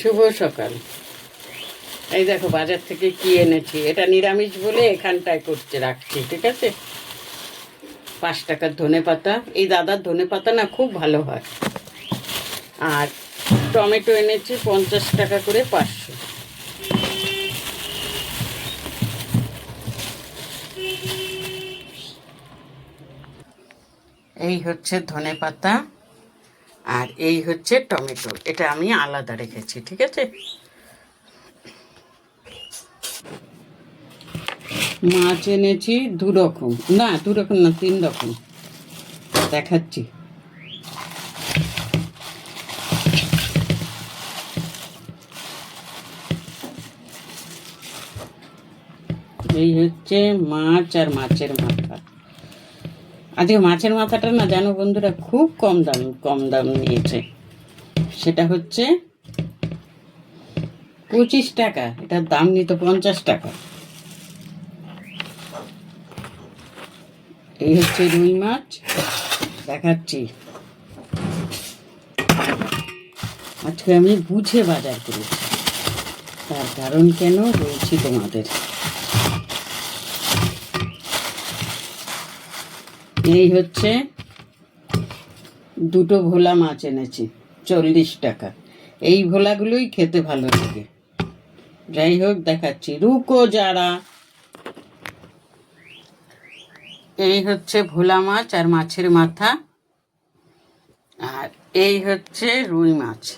শুভ সকাল। এই দেখো, বাজার থেকে কি এনেছি? এটা নিরামিষ বলে এখানটায় করতে রাখছি, ঠিক আছে? পাঁচ টাকার ধনে পাতা। এই দাদার ধনে পাতা না খুব ভালো হয়। আর টমেটো এনেছি পঞ্চাশ টাকা করে পাঁচশো। এই হচ্ছে ধনে পাতা। আর এই হচ্ছে টমেটো। এটা আমি আলাদা রেখেছি, ঠিক আছে? মাছ এনেছি দু রকম। না, দু রকম না, তিন রকম। দেখাচ্ছি। এই হচ্ছে মাছ আর মাছের মাথা। আজকে মাছের মাথাটা না জানো বন্ধুরা, খুব কম দাম কম দাম নিয়েছে। সেটা হচ্ছে পঁচিশ টাকা, এটার দাম নিত পঞ্চাশ টাকা। এই হচ্ছে রুই মাছ, দেখাচ্ছি। আজকে আমি বুঝে বাজার করেছি। তার কারণ কেন বলছি তোমাদের। এই হচ্ছে দুটো ভোলা মাছ এনেছি, চল্লিশ টাকা। এই ভোলাগুলোই খেতে ভালো লাগে। যাই হোক, দেখাচ্ছি। রুকো যারা। এই হচ্ছে ভোলা মাছ আর মাছের মাথা। আর এই হচ্ছে রুই মাছ।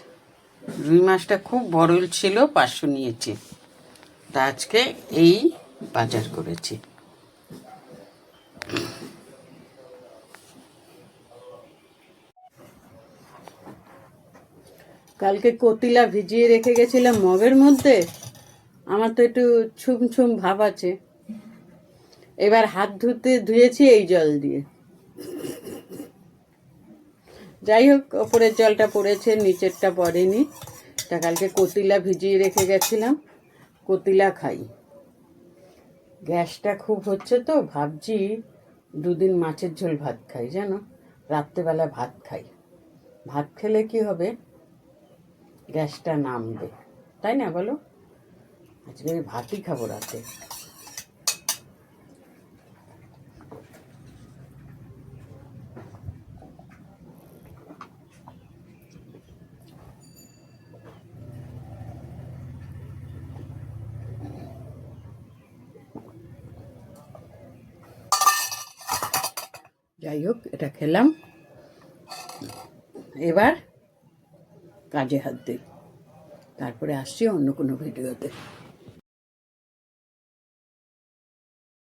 রুই মাছটা খুব বড় ছিল, পাঁচশো নিয়েছি। তা আজকে এই বাজার করেছি। কালকে কতিলা ভিজিয়ে রেখে গেছিলাম মগের মধ্যে। আমার তো একটু ছুম ছুম ভাব আছে। এবার হাত ধুতে ধুয়েছি এই জল দিয়ে। যাই হোক ওপরের জলটা পড়েছে, নিচেরটা পড়েনি। তা কালকে কতিলা ভিজিয়ে রেখে গেছিলাম, কতিলা খাই। গ্যাসটা খুব হচ্ছে তো, ভাবছি দুদিন মাছের ঝোল ভাত খাই, জানো? রাত্রেবেলা ভাত খাই। ভাত খেলে কি হবে? গ্যাসটা নামবে। তাই না বলো? আজকে আমি ভাতই খাব রাতে। যাই হোক, এটা খেলাম। এবার কাজে হাত দিই। তারপরে আসছি অন্য কোনো ভিডিওতে।